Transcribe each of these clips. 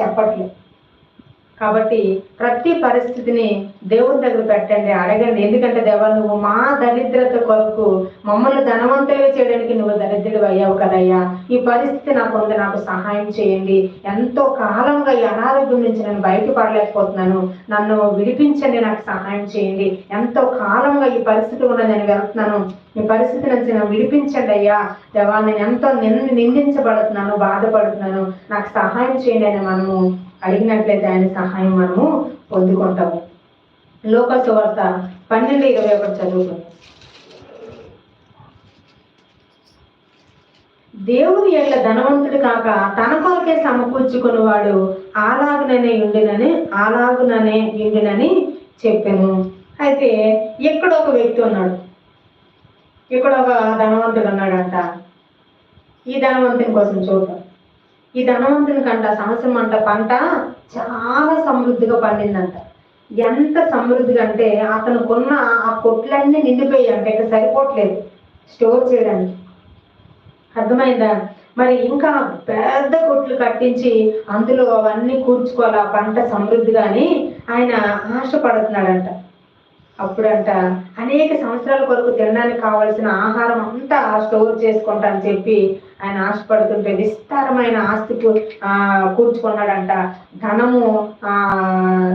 చెప్పట్లేదు. కాబట్టి ప్రతి పరిస్థితిని దేవుని దగ్గర పెట్టండి అడగండి. ఎందుకంటే దేవా నువ్వు మా దరిద్రత కొరకు మమ్మల్ని ధనవంతులుగా చేయడానికి నువ్వు దరిద్రుడు అయ్యావు కదయ్యా. ఈ పరిస్థితి నాకు ఉంది నాకు సహాయం చేయండి. ఎంతో కాలంగా ఈ అనారోగ్యం నుంచి నేను బయటపడలేకపోతున్నాను. నన్ను విడిపించండి నాకు సహాయం చేయండి. ఎంతో కాలంగా ఈ పరిస్థితి ఉన్న నేను వెళ్తున్నాను. ఈ పరిస్థితి నుంచి నన్ను విడిపించండి అయ్యా. దేవా నేను ఎంతో నిన్ను నిందించబడుతున్నాను బాధపడుతున్నాను. నాకు సహాయం చేయండి అని మనము అడిగినట్లయితే ఆయన సహాయం మనము పొందుకుంటాము. లోక సువార్త పన్నెండు ఇరవై ఒకటి చదువుకుందాం. దేవుని ఎట్ల ధనవంతుడు కాక తన కొరకే సమకూర్చుకునేవాడు ఆలాగుననే ఉండినని ఆలాగుననే ఉండినని చెప్పాను అయితే ఇక్కడ ఒక వ్యక్తి ఉన్నాడు. ఇక్కడ ఒక ధనవంతుడు ఉన్నాడంట. ఈ ధనవంతుని కోసం చూద్దాం. ఈ ధనవంతుని కంట సంవత్సరం అంట పంట చాలా సమృద్ధిగా పండిందంట. ఎంత సమృద్ధిగా అంటే అతను కొన్న ఆ కొట్లన్నీ నిండిపోయాయి అంటే. ఇక్కడ సరిపోవట్లేదు స్టోర్ చేయడానికి. అర్థమైందా? మరి ఇంకా పెద్ద కొట్లు కట్టించి అందులో అవన్నీ కూర్చుకోవాలి ఆ పంట సమృద్ధిగాని ఆయన ఆశపడుతున్నాడంట. అప్పుడంట అనేక సంవత్సరాల కొరకు తినడానికి కావలసిన ఆహారం అంతా స్టోర్ చేసుకుంటా అని చెప్పి ఆయన ఆశపడుతుంటే విస్తారమైన ఆస్తికి ఆ కూర్చుకున్నాడంట. ధనము ఆ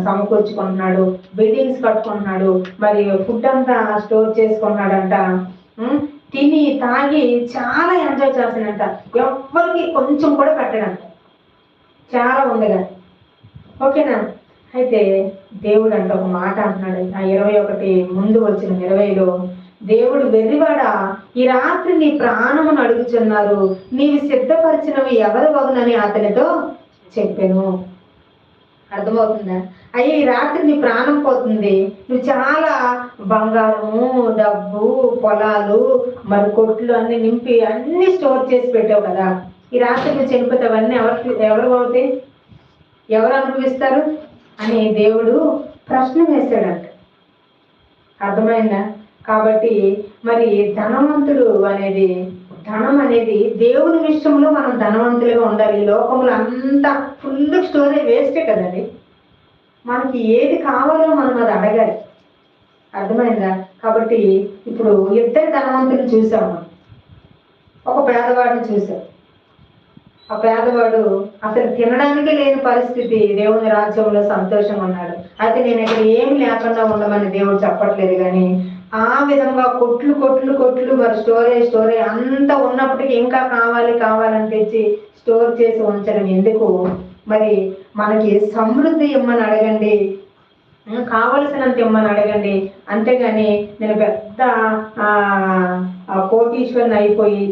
సమకూర్చుకుంటున్నాడు. బిల్డింగ్స్ కట్టుకుంటున్నాడు. మరి ఫుడ్ అంతా స్టోర్ చేసుకున్నాడంట తిని తాగి చాలా ఎంజాయ్ చేస్తాడంట ఎవ్వరికి కొంచెం కూడా పెట్టడంట. చాలా ఉండగా ఓకేనా? అయితే దేవుడు అంటే ఒక మాట అంటున్నాడు. ఆ ఇరవై ఒకటి ముందు వచ్చిన ఇరవైలో దేవుడు వెర్రివాడా ఈ రాత్రి నీ ప్రాణమును అడుగుచున్నారు. నీవు సిద్ధపరిచినవి ఎవరు వగునని అతనితో చెప్పాను. అర్థమవుతుందా? అయ్యే ఈ రాత్రి నీ ప్రాణం పోతుంది. నువ్వు చాలా బంగారము డబ్బు పొలాలు మరి కొట్లు అన్ని నింపి అన్ని స్టోర్ చేసి పెట్టావు కదా. ఈ రాత్రి నువ్వు చనిపోతే అవన్నీ ఎవరు ఎవరు అవుతాయి? ఎవరు అనుభవిస్తారు? అని దేవుడు ప్రశ్న వేశాడంట. అర్థమైందా? కాబట్టి మరి ధనవంతుడు అనేది ధనం అనేది దేవుని విషయంలో మనం ధనవంతులుగా ఉండాలి. ఈ లోకంలో అంతా ఫుల్ స్టోరీ వేస్టే కదండి. మనకి ఏది కావాలో మనం అది అడగాలి. అర్థమైందా? కాబట్టి ఇప్పుడు ఇద్దరు ధనవంతులు చూసాము. మనం ఒక పేదవాడిని చూసాం. ఆ పేదవాడు అసలు తినడానికే లేని పరిస్థితి దేవుని రాజ్యంలో సంతోషంగా ఉన్నాడు. అయితే నేను ఇక్కడ ఏమి లేకుండా ఉండమని దేవుడు చెప్పట్లేదు కానీ ఆ విధంగా కొట్లు కొట్లు కొట్లు మరి స్టోరేజ్ స్టోరేజ్ అంతా ఉన్నప్పటికీ ఇంకా కావాలి కావాలని తెచ్చి స్టోర్ చేసి ఉంచడం ఎందుకు? మరి మనకి సమృద్ధి ఇమ్మని అడగండి. కావలసినంత ఇమ్మని అడగండి. అంతేగాని నేను పెద్ద ఆ, కోటీశ్వరిని అయిపోయి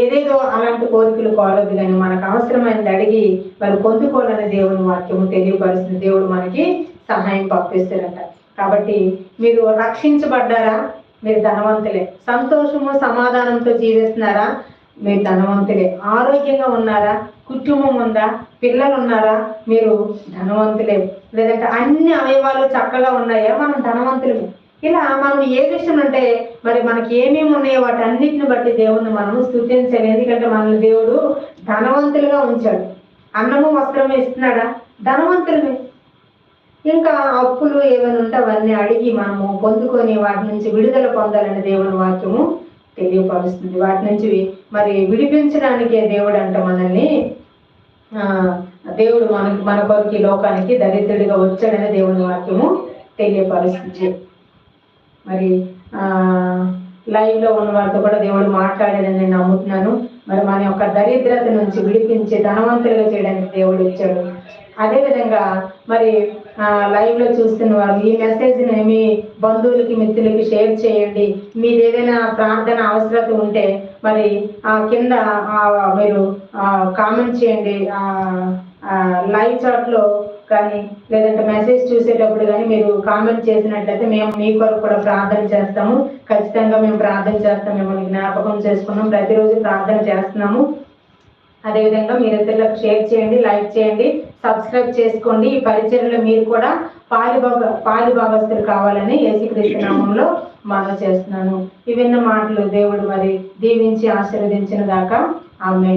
ఏదేదో అలాంటి కోరికలు కోరద్దు కానీ మనకు అవసరమైనది అడిగి మరి పొందుకోవాలని దేవుని వాక్యము తెలియపరుస్తుంది దేవుడు మనకి సహాయం పంపిస్తారంట కాబట్టి మీరు రక్షించబడ్డారా? మీరు ధనవంతులే. సంతోషము సమాధానంతో జీవిస్తున్నారా? మీరు ధనవంతులే. ఆరోగ్యంగా ఉన్నారా? కుటుంబం ఉందా? పిల్లలు ఉన్నారా? మీరు ధనవంతులే. లేదంటే అన్ని అవయవాలు చక్కగా ఉన్నాయా? మనం ధనవంతులమే. ఇలా మనం ఏ విషయం అంటే మరి మనకి ఏమేమి ఉన్నాయో వాటి అన్నిటిని బట్టి దేవుణ్ణి మనము స్థుతించాలి. ఎందుకంటే మనల్ని దేవుడు ధనవంతులుగా ఉంచాడు. అన్నము వస్త్రము ఇస్తున్నాడా? ధనవంతులమే. ఇంకా అప్పులు ఏమైనా ఉంటే అవన్నీ అడిగి మనము పొందుకొని వాటి నుంచి విడుదల పొందాలని దేవుని వాక్యము తెలియపరుస్తుంది. వాటి నుంచి మరి విడిపించడానికే దేవుడు అంట మనల్ని దేవుడు మనకి మన కొరకు లోకానికి దరిద్రుడిగా వచ్చాడని దేవుని వాక్యము తెలియపరుస్తుంది. మరి లైవ్లో లైవ్లో ఉన్న వారితో కూడా దేవుడు మాట్లాడాడని నేను నమ్ముతున్నాను. మరి మన యొక్క దరిద్రత నుంచి విడిపించి ధనవంతులుగా చేయడానికి దేవుడు ఇచ్చాడు. అదేవిధంగా మరి లైవ్లో లైవ్లో చూస్తున్న వారు ఈ మెసేజ్ని మీ బంధువులకి మిత్రులకి షేర్ చేయండి. మీది ఏదైనా ప్రార్థన అవసరత ఉంటే మరి ఆ కింద మీరు కామెంట్ చేయండి. ఆ, ఆ, లైవ్ చాట్లో కానీ లేదంటే మెసేజ్ చూసేటప్పుడు కానీ మీరు కామెంట్ చేసినట్లయితే మేము మీ కొరకు కూడా ప్రార్థన చేస్తాము. ఖచ్చితంగా మేము ప్రార్థన చేస్తాం. మిమ్మల్ని జ్ఞాపకం చేసుకున్నాం. ప్రతిరోజు ప్రార్థన చేస్తున్నాము. అదేవిధంగా మీరు ఇతరులకు షేర్ చేయండి లైక్ చేయండి సబ్స్క్రైబ్ చేసుకోండి. ఈ పరిచయంలో మీరు కూడా పాలు భాగ పాలి భాగస్తులు కావాలని యేసుక్రీస్తు నామంలో మనం చేస్తున్నాను. ఇవన్న మాటలు దేవుడు మరి దీవించి ఆశీర్వదించిన దాకా. ఆమె